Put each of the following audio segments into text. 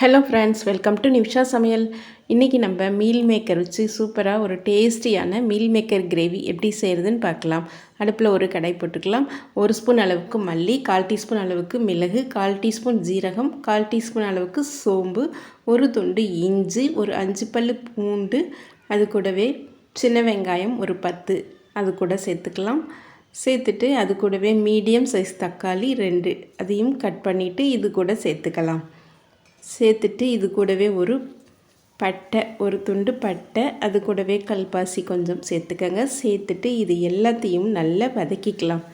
Hello friends welcome to Nimisha Samayal இன்றைக்கி நம்ம meal maker வச்சு சூப்பராக ஒரு டேஸ்டியான மீல் மேக்கர் கிரேவி எப்படி செய்கிறதுன்னு பார்க்கலாம். அடுப்பில் ஒரு கடை போட்டுக்கலாம். ஒரு ஸ்பூன் அளவுக்கு மல்லி கால் டீஸ்பூன் அளவுக்கு மிளகு கால் டீஸ்பூன் ஜீரகம் கால் டீஸ்பூன் அளவுக்கு சோம்பு ஒரு துண்டு இஞ்சி ஒரு அஞ்சு பல் பூண்டு அது கூடவே சின்ன வெங்காயம் ஒரு பத்து அது கூட சேர்த்துக்கலாம். சேர்த்துட்டு அது கூடவே மீடியம் சைஸ் தக்காளி ரெண்டு அதையும் கட் பண்ணிவிட்டு இது கூட சேர்த்துக்கலாம். சேர்த்துட்டு இது கூடவே ஒரு பட்டை ஒரு துண்டு பட்டை அது கூடவே கல்பாசி கொஞ்சம் சேர்த்துக்கங்க. சேர்த்துட்டு இது எல்லாத்தையும் நல்லா வதக்கிக்கலாம்.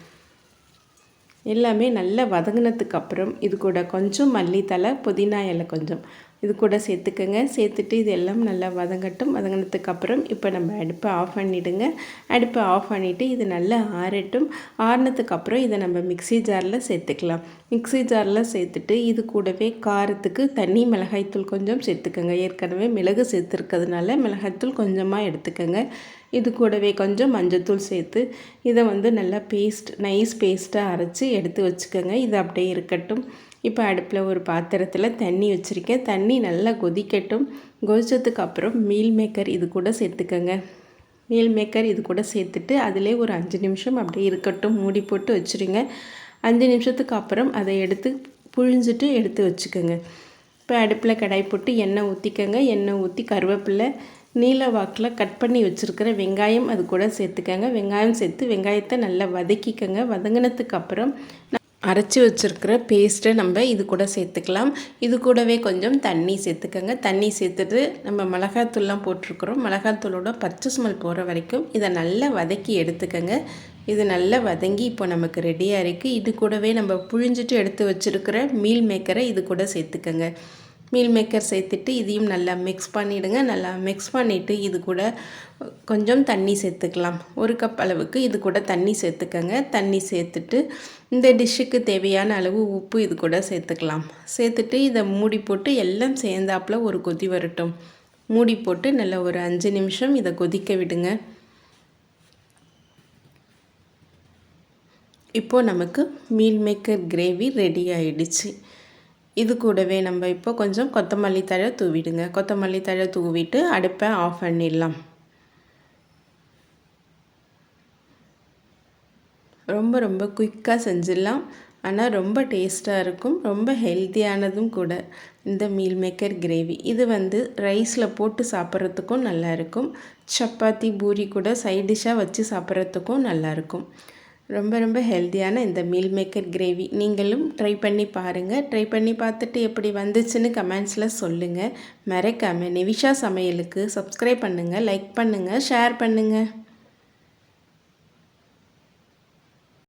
எல்லாமே நல்லா வதங்கினதுக்கு அப்புறம் இது கூட கொஞ்சம் மல்லித்தலை புதினா இலை கொஞ்சம் இது கூட சேர்த்துக்கோங்க. சேர்த்துட்டு இது எல்லாம் நல்லா வதங்கட்டும். வதங்கினதுக்கு அப்புறம் இப்போ நம்ம அடுப்பை ஆஃப் பண்ணிவிடுங்க அடுப்பை ஆஃப் பண்ணிவிட்டு இது நல்லா ஆறட்டும். ஆறினதுக்கப்புறம் இதை நம்ம மிக்சி ஜாரில் சேர்த்துக்கலாம். மிக்சி ஜாரில் சேர்த்துட்டு இது கூடவே காரத்துக்கு தண்ணி மிளகாய்த்தூள் கொஞ்சம் சேர்த்துக்கோங்க. ஏற்கனவே மிளகு சேர்த்துருக்கிறதுனால மிளகாய்த்தூள் கொஞ்சமாக எடுத்துக்கோங்க. இது கூடவே கொஞ்சம் மஞ்சத்தூள் சேர்த்து இதை வந்து நல்லா பேஸ்ட் நைஸ் பேஸ்ட்டாக அரைச்சி எடுத்து வச்சுக்கோங்க. இது அப்படியே இருக்கட்டும். இப்போ அடுப்பில் ஒரு பாத்திரத்தில் தண்ணி வச்சுருக்கேன். தண்ணி நல்லா கொதிக்கட்டும். கொதிச்சதுக்கு அப்புறம் மீல் மேக்கர் இது கூட சேர்த்துக்கோங்க. மீல் மேக்கர் இது கூட சேர்த்துட்டு அதிலே ஒரு அஞ்சு நிமிஷம் அப்படியே இருக்கட்டும். மூடி போட்டு வச்சுருங்க. அஞ்சு நிமிஷத்துக்கு அப்புறம் அதை எடுத்து புழிஞ்சிட்டு எடுத்து வச்சுக்கோங்க. இப்போ அடுப்பில் கடாய் போட்டு எண்ணெய் ஊற்றிக்கோங்க எண்ணெய் ஊற்றி கருவேப்பிலை நீல வாக்கில் கட் பண்ணி வச்சுருக்கிற வெங்காயம் அது கூட சேர்த்துக்கோங்க. வெங்காயம் சேர்த்து வெங்காயத்தை நல்லா வதக்கிக்கோங்க. வதங்கினதுக்கு அப்புறம் அரைச்சி வச்சுருக்கிற பேஸ்ட்டை நம்ம இது கூட சேர்த்துக்கலாம். இது கூடவே கொஞ்சம் தண்ணி சேர்த்துக்கோங்க. தண்ணி சேர்த்துட்டு நம்ம மிளகாத்தூள்லாம் போட்டிருக்கிறோம். மிளகாத்தூளோட பச்சை ஸ்மெல் போகிற வரைக்கும் இதை நல்லா வதக்கி எடுத்துக்கோங்க. இது நல்லா வதங்கி இப்போ நமக்கு ரெடியாக இருக்குது இது கூடவே நம்ம புழிஞ்சிட்டு எடுத்து வச்சுருக்கிற மீல் மேக்கரை இது கூட சேர்த்துக்கோங்க. மீல் மேக்கர் சேர்த்துட்டு இதையும் நல்லா மிக்ஸ் பண்ணிவிடுங்க நல்லா மிக்ஸ் பண்ணிவிட்டு இது கூட கொஞ்சம் தண்ணி சேர்த்துக்கலாம். ஒரு கப் அளவுக்கு இது கூட தண்ணி சேர்த்துக்கங்க. தண்ணி சேர்த்துட்டு இந்த டிஷ்ஷுக்கு தேவையான அளவு உப்பு இது கூட சேர்த்துக்கலாம். சேர்த்துட்டு இதை மூடி போட்டு எல்லாம் சேர்ந்தாப்பில் ஒரு கொதி வரட்டும். மூடி போட்டு நல்லா ஒரு அஞ்சு நிமிஷம் இதை கொதிக்க விடுங்க. இப்போது நமக்கு மீல் மேக்கர் கிரேவி ரெடி ஆயிடுச்சு. இது கூடவே நம்ம இப்போ கொஞ்சம் கொத்தமல்லி தழை தூவிடுங்க. கொத்தமல்லி தழை தூவிட்டு அடுப்பை ஆஃப் பண்ணிடலாம். ரொம்ப ரொம்ப குயிக்காக செஞ்சிடலாம். ஆனால் ரொம்ப டேஸ்ட்டாக இருக்கும். ரொம்ப ஹெல்த்தியானதும் கூட இந்த மீல் மேக்கர் கிரேவி இது வந்து ரைஸில் போட்டு சாப்பிட்றதுக்கும் நல்லாயிருக்கும் சப்பாத்தி பூரி கூட சைட் டிஷ்ஷாக வச்சு சாப்பிட்றதுக்கும் நல்லாயிருக்கும் ரொம்ப ரொம்ப ஹெல்த்தியான இந்த மீல் மேக்கர் கிரேவி நீங்களும் ட்ரை பண்ணி பாருங்கள் ட்ரை பண்ணி பார்த்துட்டு எப்படி வந்துச்சுன்னு கமெண்ட்ஸில் சொல்லுங்கள் மறக்காமல் நிவிஷா சமையலுக்கு சப்ஸ்கிரைப் பண்ணுங்கள் லைக் பண்ணுங்கள் ஷேர் பண்ணுங்கள்